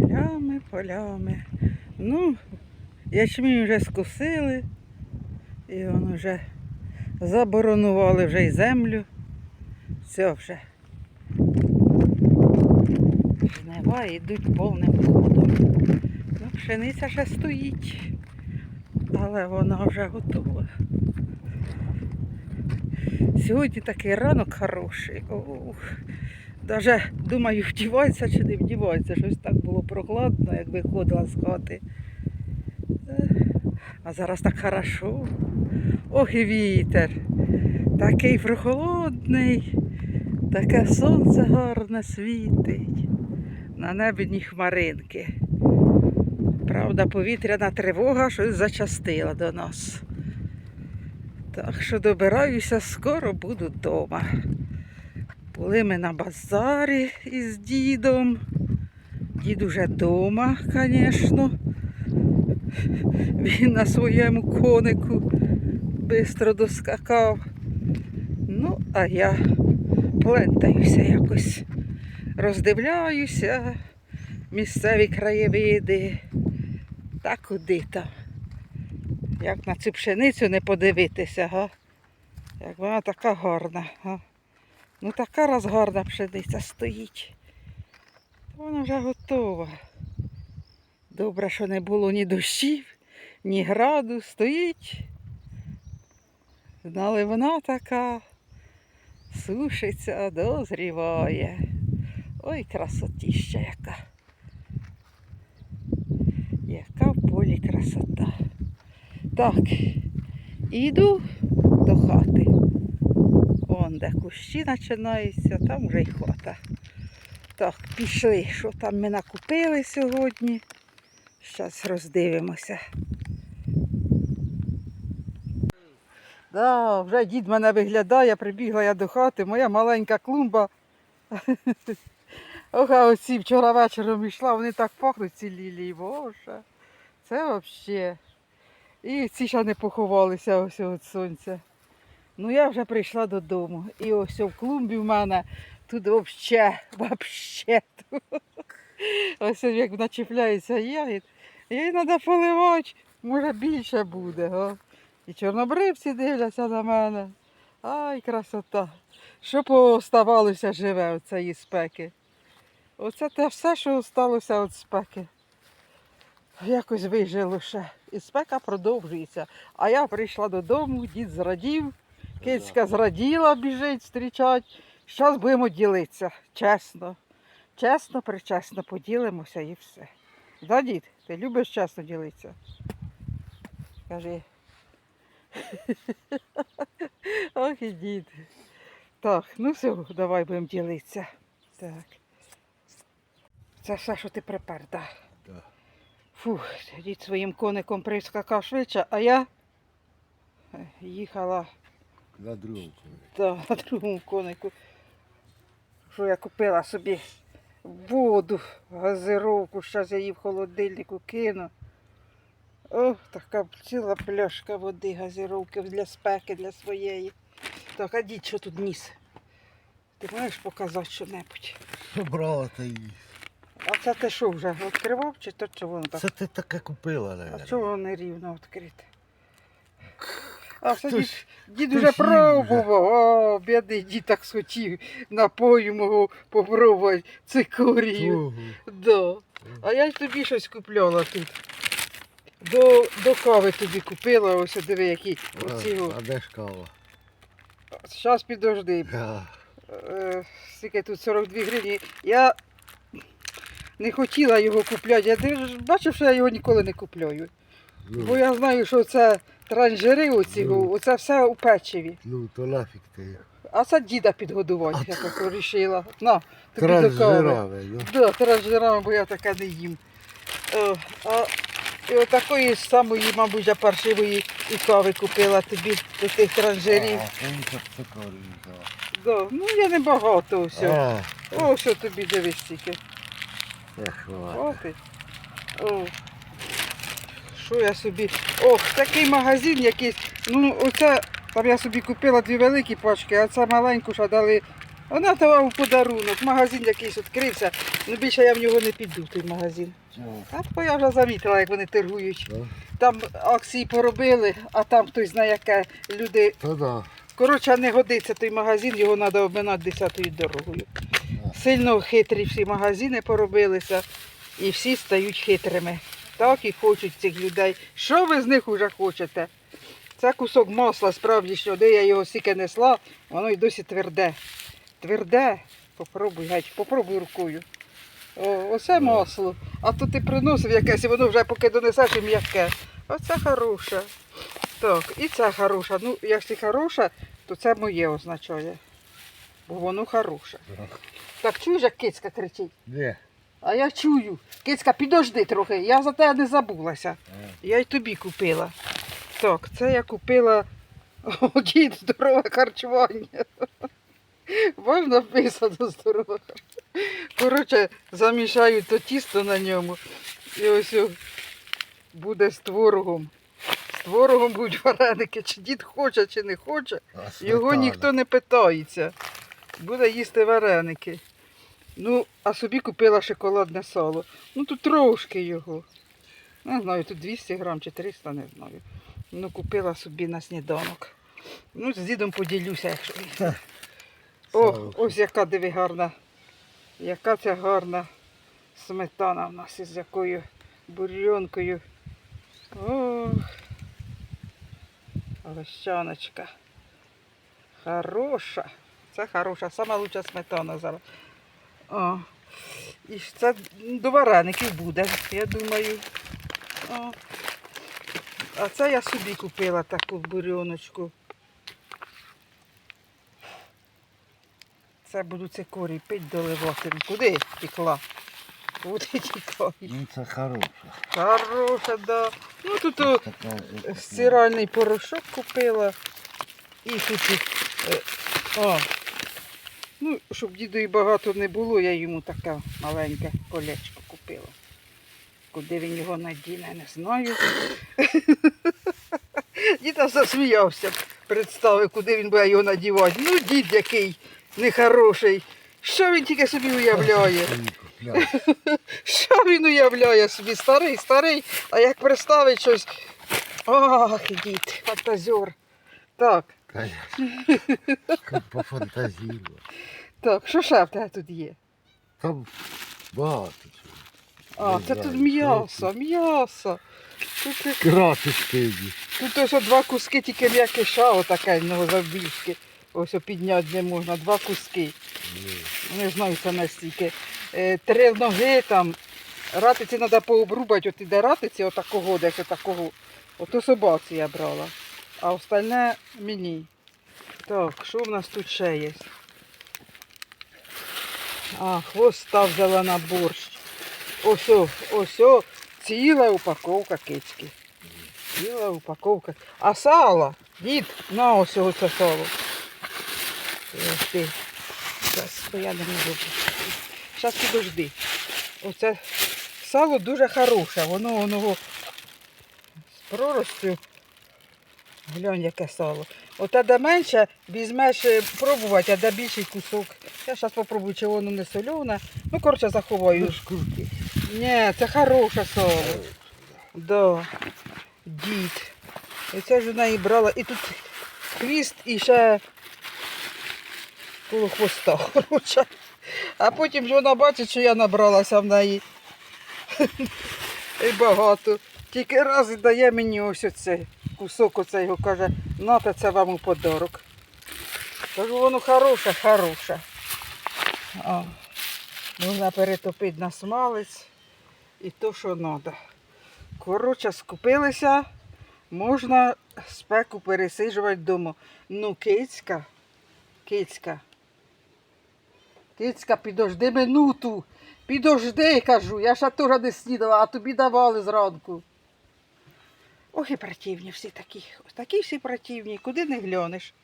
Полями, полями. Ну, ячмінь вже скосили, і воно вже заборонували вже й землю. Все вже. Жнива йдуть повним ходом. Ну, пшениця ще стоїть, але вона вже готова. Сьогодні такий ранок хороший. Ох. Даже думаю, вдівається чи не вдівається. Щось так було прохладно, як виходила з хати. А зараз так хорошо. Ох і вітер. Такий прохолодний, таке сонце гарне світить. На небі ні хмаринки. Правда, повітряна тривога щось зачастила до нас. Так що добираюся, скоро буду вдома. Були ми на базарі із дідом. Дід уже вдома, звісно. Він на своєму конику швидко доскакав. Ну, а я плентаюся якось, роздивляюся місцеві краєвиди. Та куди там? Як на цю пшеницю не подивитися, га? Як вона така гарна, га? Ну така раз гарна пшениця стоїть. Вона вже готова. Добре, що не було ні дощів, ні граду. Стоїть. Наливна така, сушиться, дозріває. Ой, красотіща яка. Яка в полі красота. Так, іду до хати. Вон де кущі починаються, там вже й хата. Так, пішли, що там ми накупили сьогодні. Зараз роздивимося. Да, вже дід мене виглядає, прибігла я до хати, моя маленька клумба. Ох, оці вчора вечором йшла, вони так пахнуть ці лілії, боже. Це взагалі. І ці ще не поховалися ось від сонця. Ну я вже прийшла додому. І ось в клумбі в мене тут взагалі, взагалі. Ось як начіпляється ягід. Її треба поливати, може більше буде. Га? І чорнобривці дивляться на мене. Ай, красота. Що пооставалося живе від цієї спеки. Оце те все, що залишилося від спеки. Якось вижило ще. І спека продовжується. А я прийшла додому, дід зрадів, кицька зраділа, біжить, зустрічать. Зараз будемо ділитися. Чесно. Чесно, причесно поділимося і все. Да, дід, ти любиш чесно ділитися? Кажи. Ох і дід. Так, ну все, давай будемо ділитися. Так. Це все, що ти припер, так. Да. Фух, дід своїм коником прискакав швидше, а я їхала На другому колі. та, на другому конику. Що я купила собі воду, газировку, зараз я її в холодильнику кину. О, така ціла пляшка води, газировки для спеки, для своєї. Так, а дід, що тут ніс? Ти можеш показати що-небудь? Собрала та її. А це ти що вже відкривав чи то що воно так? Це ти таке купила, навіть. А чого воно не рівно відкрите? А дід, ж- дід уже пробував. О, бідний дід так схотів напою мого попробувати цикорію. Да. А я й тобі щось купляла тут. До, до кави тобі купила, ось диви, які оці. А, а де ж кава? Зараз підожди. А, Е, Скільки тут 42 гривні. Я не хотіла його купляти. Я бачив, що я його ніколи не купляю. Бо ну, я знаю, що це транжири оці, Ну. оце все у печиві. ну, то нафіг ти. А це діда підгодувати, я так вирішила. На, тобі до кави. Трансжираве, ну. Да, транжирами, бо я таке не їм. О, а і отакої ж самої, мабуть, я паршивої і кави купила тобі до тих транжирів. А, поміть, це корінка. Да. Ну я не багато все. А, О, що тобі дивись тільки. О. О. Що я собі. Ох, такий магазин якийсь. Ну, оце там я собі купила дві великі пачки, а це маленьку, що дали Вона давав у подарунок. Магазин якийсь відкрився. Ну більше я в нього не піду, той магазин. А то я вже замітила, як вони торгують. Там акції поробили, а там хтось знає, яке люди. Коротше, не годиться той магазин, його треба обминати десятою дорогою. Сильно хитрі всі магазини поробилися і всі стають хитрими. Так і хочуть цих людей. Що ви з них уже хочете? Це кусок масла, справді, що де я його стільки несла, воно й досі тверде. Тверде. Попробуй, геть, попробуй рукою. О, оце масло. А то ти приносив якесь, і воно вже поки донесеш і м'яке. Оце хороше. Так, і це хороше. Ну, якщо хороше, то це моє означає. Бо воно хороше. Так чуєш, як кицька кричить? Де? А я чую. Кицька, підожди трохи, я за тебе не забулася. Я й тобі купила. Так, це я купила дід, здорове харчування. Бо написано здорове. Коротше, замішаю то тісто на ньому. І ось буде з творогом. З творогом будуть вареники. Чи дід хоче, чи не хоче. Його ніхто не питається. Буде їсти вареники. Ну, а собі купила шоколадне сало. Ну тут трошки його. Не знаю, тут 200 грам чи 300, не знаю. Ну, купила собі на сніданок. Ну, з дідом поділюся, якщо. О, ось яка диви гарна. Яка ця гарна сметана в нас із якою бурьонкою. Ох. Лощаночка. Хороша. Це хороша, сама лучша сметана зараз. О. І це до вареників буде, я думаю. О. А це я собі купила таку бурьоночку. Це буду цикорій пить доливати. Куди тікла? Куди тікла? Ну це хороше. Хороша, да. Ну тут о, стиральний порошок купила. І тут. е, О. Ну, щоб дідові багато не було, я йому таке маленьке колечко купила. Куди він його надіне, не знаю. Дід засміявся, представив, куди він буде його надівати. Ну, дід який нехороший. Що він тільки собі уявляє? Що він уявляє собі? Старий, старий, а як представить щось. Ах, дід, фантазер. Так, Та я так, що ще в тебе тут є? Там багато чого. А, Не це знаю, тут м'ясо, м'ясо. Тут, е, Крапишки. тут ось о два куски, тільки м'якиша, отаке ну, завбільшки. Ось о, підняти не можна, два куски. Не знаю, це настільки. Е, три ноги там. Ратиці треба пообрубати, от іде ратиці, отакого, десь отакого. Ото собаці я брала. А остальне мені. Так, що в нас тут ще є? А, хвоста взяла на борщ. Ось, ось, ціла упаковка кицьки. Ціла упаковка. А сало, дід, на ось його це сало. Зараз, я не можу. Зараз підожди. Оце сало дуже хороше, воно воно з проростю. Глянь, яке сало. Оте де менше, візьмеш е, пробувати, а де більший кусок. Я зараз спробую, чи воно не солене. Ну, коротше, заховаю. шкурки. Ні, це хороше сало. Да. Дід. І це ж вона і брала. І тут хвіст і ще коло хвоста. Коротше. А потім ж вона бачить, що я набралася в неї. І багато. Тільки раз і дає мені ось оце кусок оцей, його каже, нате це вам у подарок. Кажу, воно хороше, хороше. Можна перетопити на смалець і то, що треба. Коротше, скупилися, можна спеку пересиджувати вдома. Ну, кицька, кицька. Кицька, підожди минуту. Підожди, кажу, я ще теж не снідала, а тобі давали зранку. Ох і противні всі такі. Такі всі противні, куди не глянеш.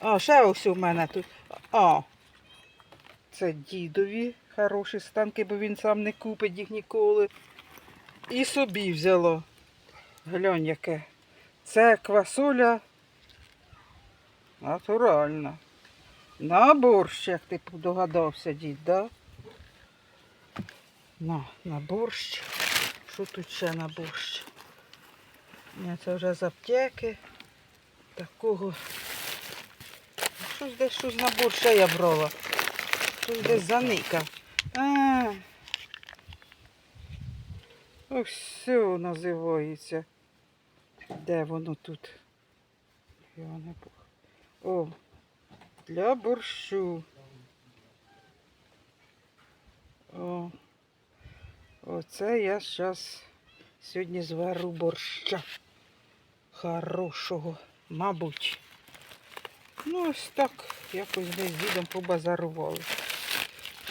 А, ще ось у мене тут. А, це дідові хороші станки, бо він сам не купить їх ніколи. І собі взяло. Глянь яке. Це квасоля натуральна. На борщ, як ти догадався, дід, да? На, на борщ. Що тут ще на борщ? Це вже з аптеки. Такого. Щось десь щось на борщ ще я брала. Щось десь заникав. Ось все називається. Де воно тут? Я не О, для борщу. О, оце я зараз сьогодні звару борща. Хорошого, мабуть. Ну, ось так, якось ми з дідом побазарували.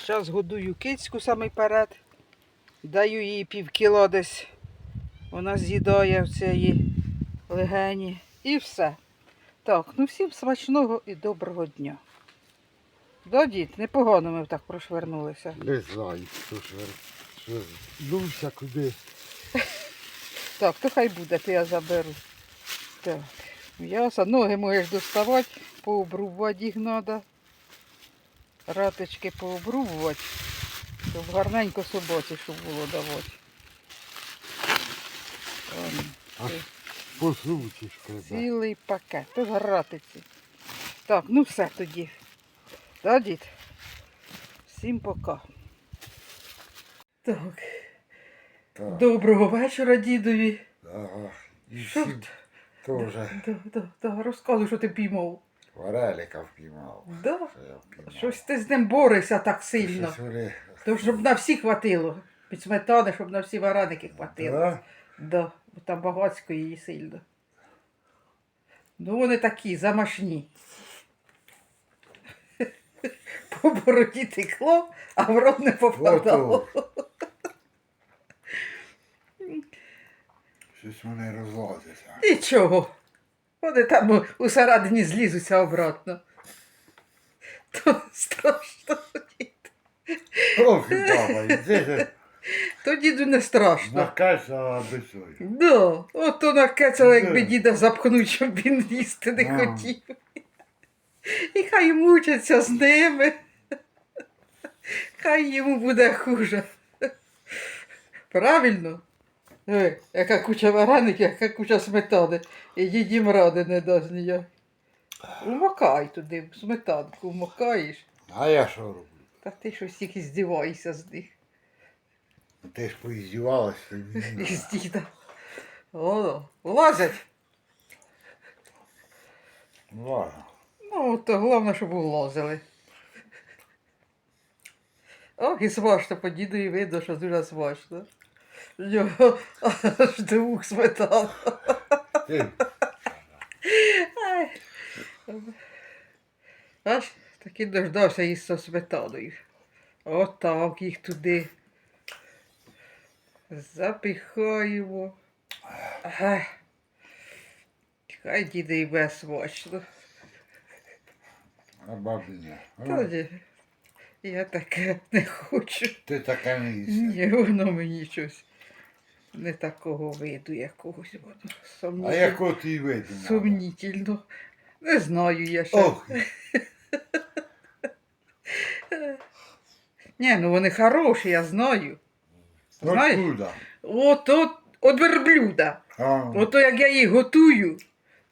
Зараз годую кицьку саме перед. Даю їй пів кіло десь. Вона з'їдає в цієї легені. І все. Так, ну всім смачного і доброго дня. Да, дід, непогано ми так прошвернулися. Не знаю, що знувся куди. Так, то хай буде, то я заберу. Так, м'ясо, ноги можеш доставати, пообрубувати їх треба. Раточки пообрубувати, щоб гарненько собаці, щоб було давати. А по суті цілий пакет, ж ратиці. Так, ну все тоді. Да, дід? Всім пока. Так, Так, доброго вечора, дідові. ага. І Що всім? Теж Да, да, да, розказуй, що ти піймав. варелика впіймав. Да? Що я впіймав. Щось ти з ним борешся так сильно. Щось вони- То щоб на всі хватило. Під сметани, щоб на всі вареники хватило. Да? Да, бо там багацько її сильно. Ну вони такі, замашні. По бороді текло, а в рот не попадало. Ото. Щось вони розлазяться. Нічого. Вони там усередині злізуться обратно. То страшно. Ох, баба, іди То діду не страшно. накайся бесою. Да, ото накецало, якби діда запхнуть, щоб він їсти не А. хотів. І хай мучаться з ними. Хай йому буде хуже. Правильно? Яка куча вареників, яка куча сметани. І дідім ради не дасть ніяк. Умокай туди, сметанку вмокаєш. А я що роблю? Та ти щось тільки здіваєшся з них. Ти ж поіздівалася. І з діда. О, влазять. Ну ладно. Ну, то головне, щоб влазили. Ох, і смачно по діду і видно, що дуже смачно. В нього аж двох Ай. Аж таки дождався із со сметаною. Отак їх туди. Запихаємо. Ага. Хай діде і без смачно. а бабі ні. Я таке не хочу. Ти така не їсти. Ні, воно мені щось не такого виду якогось воно А яку ти видно? Сумнітельно. Не знаю я ще. Ох, Ні, ну вони хороші, я знаю. Знаєш? От, от, от верблюда. Ото як я їх готую,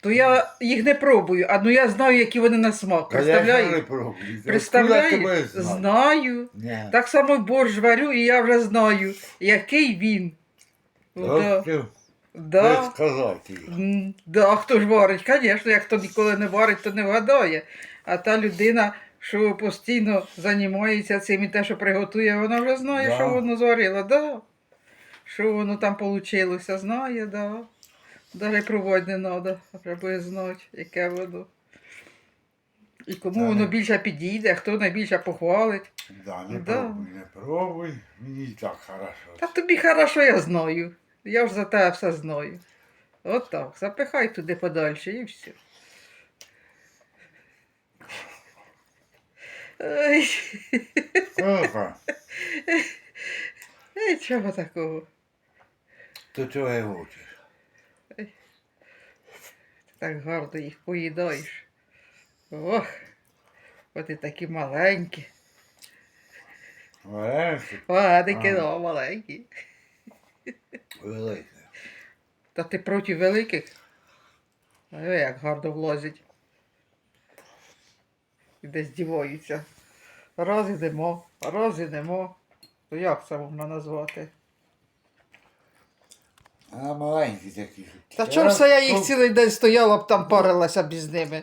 то я їх не пробую, а ну я знаю, які вони на смак. а я не пробую. Тебе Представляєш? Знаю. Так само борщ варю, і я вже знаю, який він. Да. Ти, Да. не сказати. Да, хто ж варить? Звісно, як хто ніколи не варить, то не вгадає. А та людина, що постійно займається цим і те, що приготує, вона вже знає, Да. що воно зварило. Да. Що воно там вийшло, знає, да. Навіть пробувати не треба, треба знати, яке воно. І кому Так. воно більше підійде, хто найбільше похвалить. Да, не Да. пробуй, не пробуй. Мені і так хорошо. Та тобі хорошо, я знаю. Я ж за тебе все знаю. От так, запихай туди подальше і все. Ой, Ага. нічого такого. То чого і хочеш? Ти так гарно їх поїдаєш. Ох, Вони такі маленькі. Вадики, Ага. ну, маленькі. Великі. Та ти проти великих? Ой, як гарно влазять. І десь діваються. Раз ідемо, раз ідемо. То як це можна назвати? А маленькі такі. Та ж це я їх цілий день стояла б там парилася б з ними.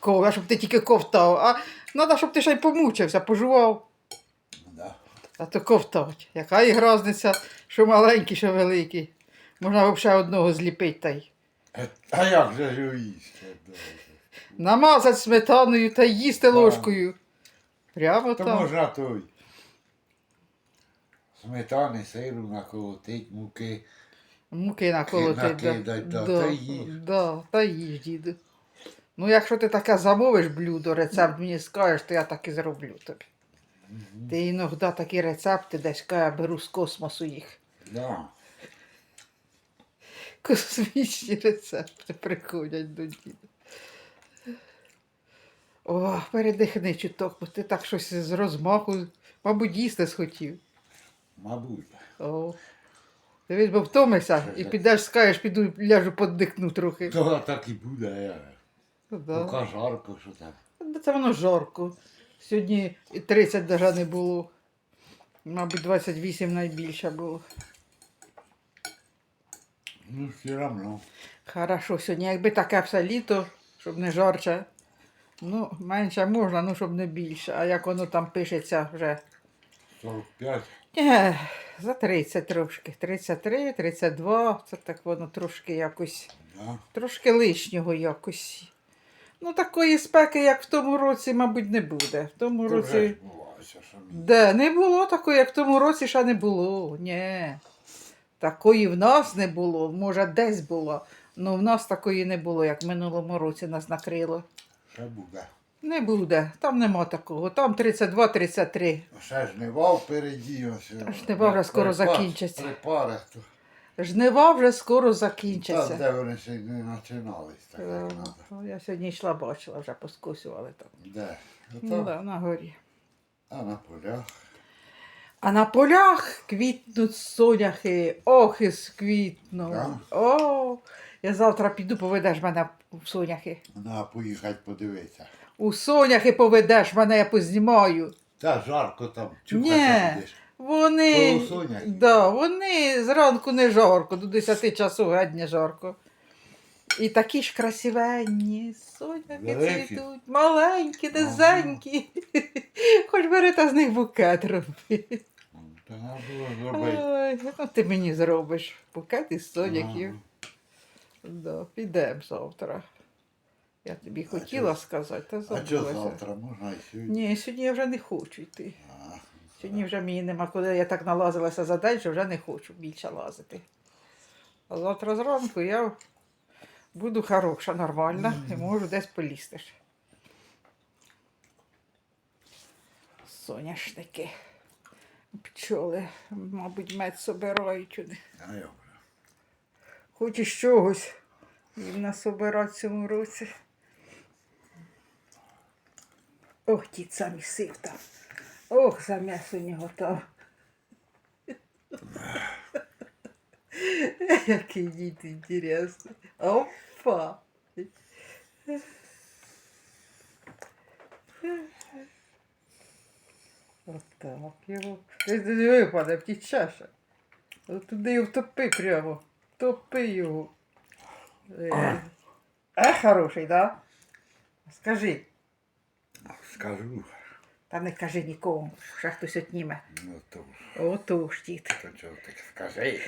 Кова, щоб ти тільки ковтав. А треба, щоб ти ще й помучився, пожував. Да. А то ковтать. Яка і разниця, що маленький, що великий. Можна взагалі одного зліпити та й. Е, А як же ж їсти? Намазати сметаною та їсти ложкою. Прямо То там. можна той. Сметани, сиру наколотить, муки. Муки наколотить. Да. накидать, да, да, та їж. Да, та їж, діду. Ну, якщо ти таке замовиш блюдо, рецепт мені скажеш, то я так і зроблю тобі. Ти іноді такі рецепти десь каже, беру з космосу їх. Да. Космічні рецепти приходять до діда. О, передихни чуток, бо ти так щось з розмаху, мабуть, їсти схотів. Мабуть. О. Дивись, бо втомишся і підеш, скажеш, піду ляжу поддихну трохи. То так і буде. Я. Ну, да. Жарко, що там. Ну, Це воно жарко. Сьогодні 30 навіть не було. Мабуть, 28 найбільше було. Ну, все равно. Хорошо, сьогодні, якби таке все літо, щоб не жарче. Ну, менше можна, ну щоб не більше. А як воно там пишеться вже. 45. Ні, за 30 трошки. 33, 32. Це так воно трошки якось. Да. Трошки лишнього якось. Ну, такої спеки, як в тому році, мабуть, не буде. В тому То році. Де, не було такої, як в тому році ще не було. Ні. Такої в нас не було. Може, десь було. Ну, в нас такої не було, як в минулому році нас накрило. Ще буде. Не буде, там нема такого. Там 32-33. Ще жнива впереді. Ось, Та жнива вже скоро закінчаться. Припари, то, Жнива вже скоро та, закінчаться. де вони ще не починались. Так, як Е, надо. ну, Я сьогодні йшла, бачила, вже поскусували там. Де? Ну, Ото, да, на горі. А на полях. А на полях квітнуть соняхи, охи сквітнуть. Да? О, я завтра піду, поведеш мене в соняхи. На поїхати подивитися. У соняхи поведеш мене, я познімаю. Та жарко там, Ні. чухати будеш. Вони, То у соняхи? да, вони зранку не жарко, до 10 часу геть не жарко. І такі ж красивенні, соняхи Великі? цвітуть, маленькі, низенькі. Хоч бери та з них букет роби. Та треба було зробити. Ой, ну ти мені зробиш букет із соняків. Ага. Да, підемо завтра. Я тобі А хотіла сказати, та А що забулася. завтра можна і сьогодні? Ні, сьогодні я вже не хочу йти. А, Сьогодні вже мені нема куди. Я так налазилася за день, що вже не хочу більше лазити. А завтра зранку я буду хороша, нормальна і можу десь полізти. Соняшники. Пчоли, мабуть, мед собирають. Хоч із чогось їм насобирати в цьому році. Ох, ті самі сив там. Ох, за м'ясо не готов. Який дід інтересний. Опа. Отак його. Ти не випаде, втіче ще. От Туди його втопи прямо. Топи його. Е, хороший, да? Скажи. Скажу. Та не кажи нікому, ще хтось отніме. Ну то, ж, Ото ж дід. то чого ти скажи.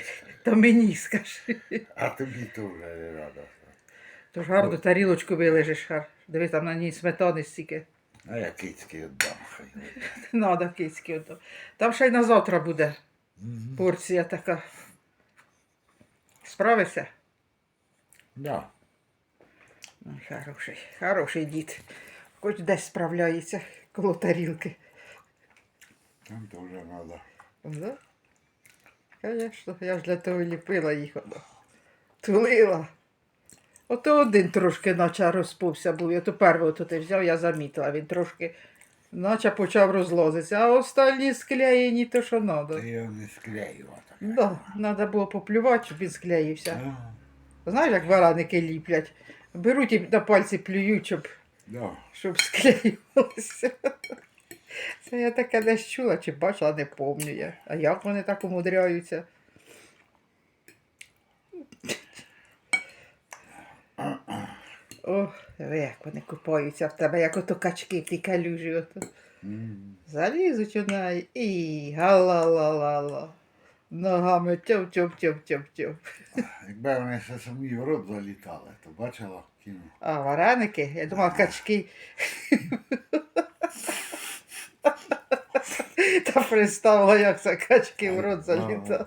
То мені скажи. А тобі то вже не рада. Тож гарну тарілочку вилежиш, хар. Диви, там на ній сметани стільки. А я кицьки віддам. хай. Надо кицьки ото. Там ще й на завтра буде Мгм. порція така. Справишся? Да. Хороший, хороший дід. Хоч десь справляється коло тарілки. Там теж треба. Да? Конечно, я ж для того ліпила їх. Тулила. Ото один трошки наче розповся був. Я то першого то ти взяв, я замітила. Він трошки Наче почав розлазитися, а останні склеєні то що треба. Та я не склею. Да, треба було поплювати, щоб він склеївся. А, Знаєш, як вареники ліплять. Беруть і на пальці плюють, щоб, Да. щоб склеювалося. Це я таке десь чула чи бачила, не я. А як вони так умудряються? Ох, як вони купаються в тебе, як ото качки в тій калюжі. Ото. Залізуть у неї і га-ла-ла-ла-ла. Ногами тьоп-тьоп-тьоп-тьоп-тьоп. Якби вони ще самі в рот залітали, то бачила. А, вареники? Я думала, качки. Та представила, як це качки в рот залітали.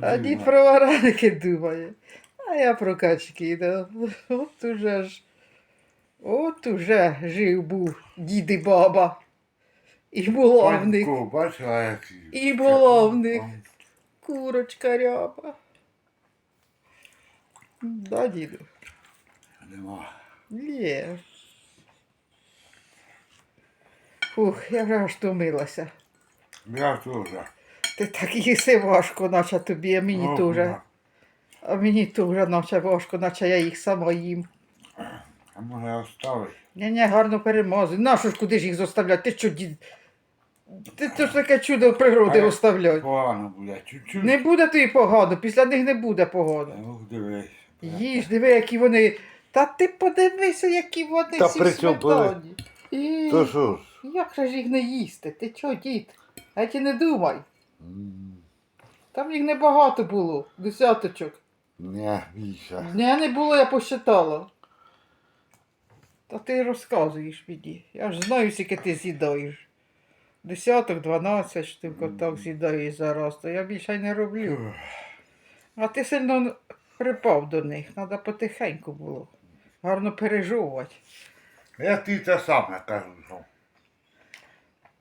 А дід про вареники думає. А я про качки, да. От уже ж. От уже жив був дід і баба. І Панько, бачила, як... І них. курочка ряба. Да, діду? Нема. Є. Фух, я вже аж втомилася. Я теж. Ти так їси важко, наче тобі, а мені теж. А мені теж наче важко, наче я їх сама їм. А може оставить? Ні, ні, гарно перемазуй. Нащо ж куди ж їх заставляти? Ти що, дід? Ти то ж таке чудо природи А оставляй. Погано буде, чуть-чуть. Не буде тобі погано, після них не буде погано. Ух, дивись. Їж, диви, які вони. Та ти подивися, які вони Та всі при цьому сметані. І... То що ж? Як же ж їх не їсти? Ти чого, дід? А ти не думай. Там їх небагато було, десяточок. Не, більше. Не, не було, я посчитала. Та ти розказуєш мені. Я ж знаю, скільки ти з'їдаєш. Десяток, дванадцять штук так з'їдаєш зараз, то я більше й не роблю. А ти сильно припав до них, треба потихеньку було. Гарно пережовувати. Я ти те саме кажу. що.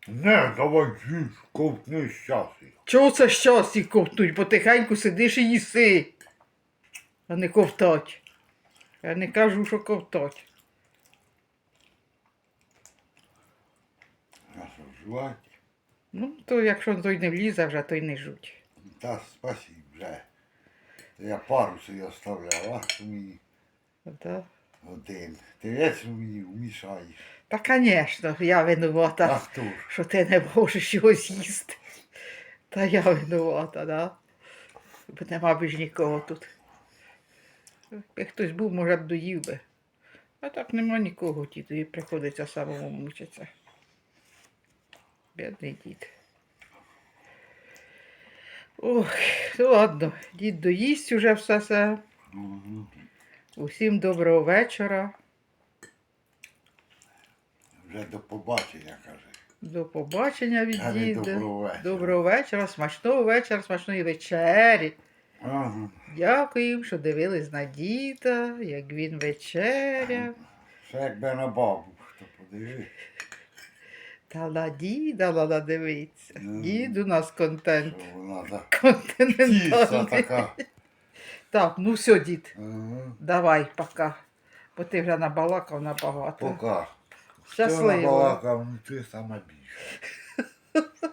Не, давай їж, ковтни щастя. Чого це щастя ковтуть? Потихеньку сидиш і їси, а не ковтать. Я не кажу, що ковтать. Що, жувати? Ну, то якщо той не влізе вже, то й не жуть. Та спасибо вже. Я пару собі оставляв, а що мені Да. Один. Ти весь мені вмішаєш. Та, звісно, я А винувата, хто що ти не можеш його з'їсти. Та я винувата, да? Бо нема б ж нікого тут. Якби хтось був, може б доїв би. А так нема нікого, діду, і приходиться самому мучитися. Бідний дід. Ох, ну ладно, дід доїсть уже все все. Усім доброго вечора. Вже до побачення, каже. До побачення від А діда. доброго вечора. Доброго вечора, смачного вечора, смачної вечері. Ага. Дякую, що дивились на діда, як він вечеряв. Все якби на бабу, хто подивись. Та на діда треба дивитися. Ну. Дід у нас контент. Вона за тіса така. Так, ну все, дід, Ага. давай, пока. Бо ти вже набалакав набагато. Пока. Щасливо. набалакав, ну ти сама більше.